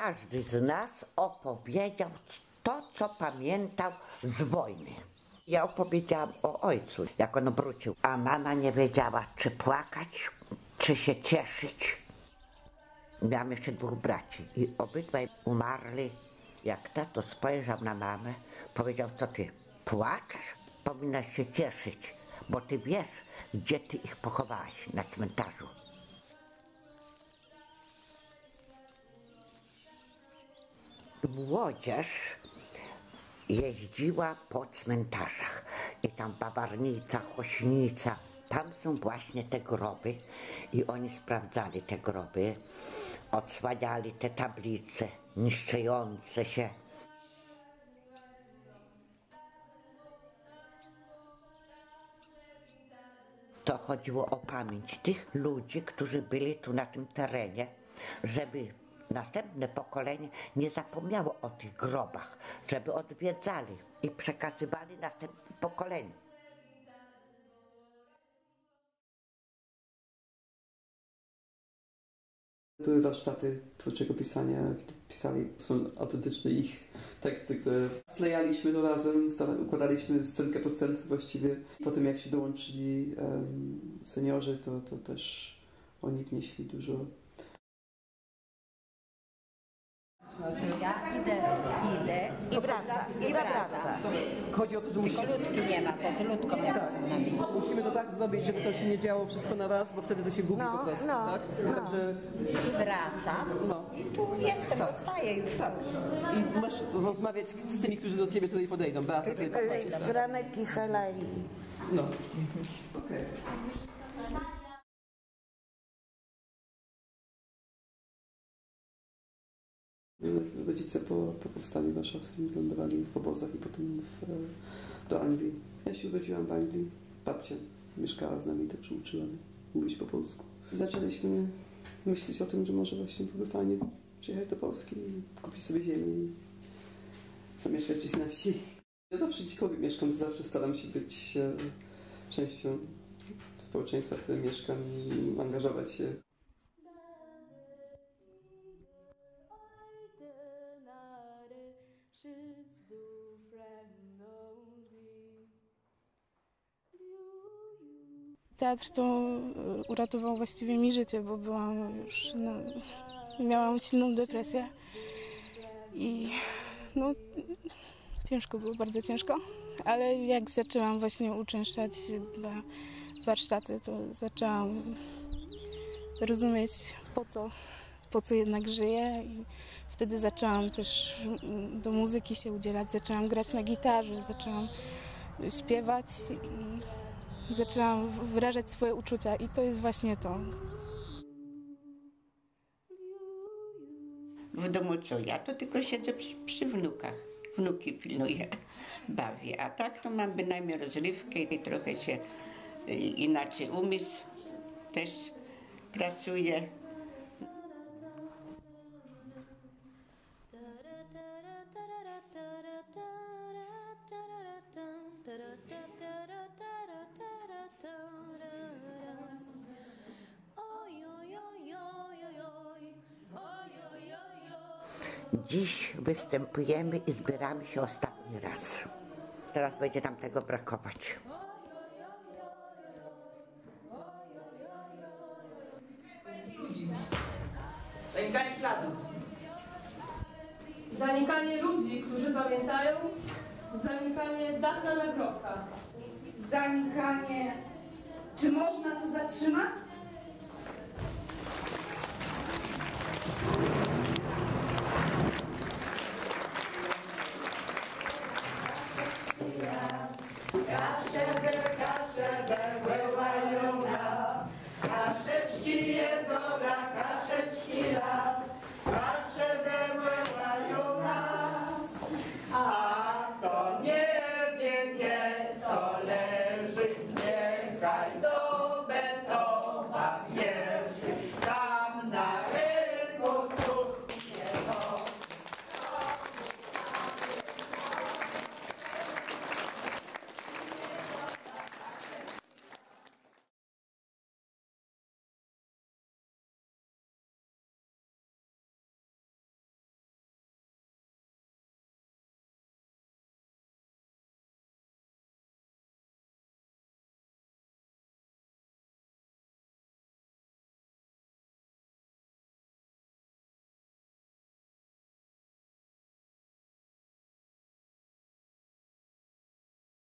każdy z nas opowiedział to, co pamiętał z wojny. Ja opowiedziałam o ojcu, jak on wrócił, a mama nie wiedziała, czy płakać, czy się cieszyć. Miałam jeszcze dwóch braci i obydwaj umarli. Jak tato spojrzał na mamę, powiedział, co ty, płaczesz? Powinnaś się cieszyć, bo ty wiesz, gdzie ty ich pochowałaś, na cmentarzu. Młodzież jeździła po cmentarzach i tam Bawarnica, Chośnica, tam są właśnie te groby i oni sprawdzali te groby, odsłaniali te tablice niszczące się. To chodziło o pamięć tych ludzi, którzy byli tu na tym terenie, żeby następne pokolenie nie zapomniało o tych grobach, żeby odwiedzali i przekazywali następnym pokoleniu. Były warsztaty twórczego pisania, pisali, są autentyczne ich teksty, które sklejaliśmy to razem, układaliśmy scenkę po scence właściwie. Po tym jak się dołączyli em, seniorzy, to, to też oni wnieśli dużo. Ja idę, idę i wraca, i wraca. Chodzi o to, że musimy, Kolutki nie ma, być. musimy to tak zrobić, żeby to się nie działo wszystko na raz, bo wtedy to się gubi No, po prostu, no, tak? no. Także I wracam No. i tu jestem, zostaję już. tak. I masz rozmawiać z tymi, którzy do ciebie tutaj podejdą. Beata, ty, Franek i Hela i no. Okej. Rodzice po, po powstaniu warszawskim lądowali w obozach i potem w, do Anglii. Ja się urodziłam w Anglii. Babcia mieszkała z nami, także uczyła mnie mówić po polsku. Zaczęliśmy myśleć o tym, że może właśnie byłoby fajnie przyjechać do Polski i kupić sobie ziemię i zamieszkać gdzieś na wsi. Ja zawsze gdziekolwiek mieszkam, zawsze staram się być e, częścią społeczeństwa, w którym mieszkam i angażować się Teatr to e, uratował właściwie mi życie, bo byłam już, no, miałam silną depresję i no, ciężko było, bardzo ciężko, ale jak zaczęłam właśnie uczęszczać na warsztaty, to zaczęłam rozumieć po co, po co jednak żyję i wtedy zaczęłam też mm, do muzyki się udzielać, zaczęłam grać na gitarze, zaczęłam śpiewać i zaczęłam wyrażać swoje uczucia i to jest właśnie to. W domu co ja, to tylko siedzę przy, przy wnukach. Wnuki pilnuję, bawię. A tak to mam bynajmniej rozrywkę i trochę się y, inaczej umysł też pracuje. Dziś występujemy i zbieramy się ostatni raz. Teraz będzie nam tego brakować. Zanikanie śladu. Zanikanie ludzi, którzy pamiętają, zanikanie dat na nagrobkach. zanikanie. Czy można to zatrzymać? Santo.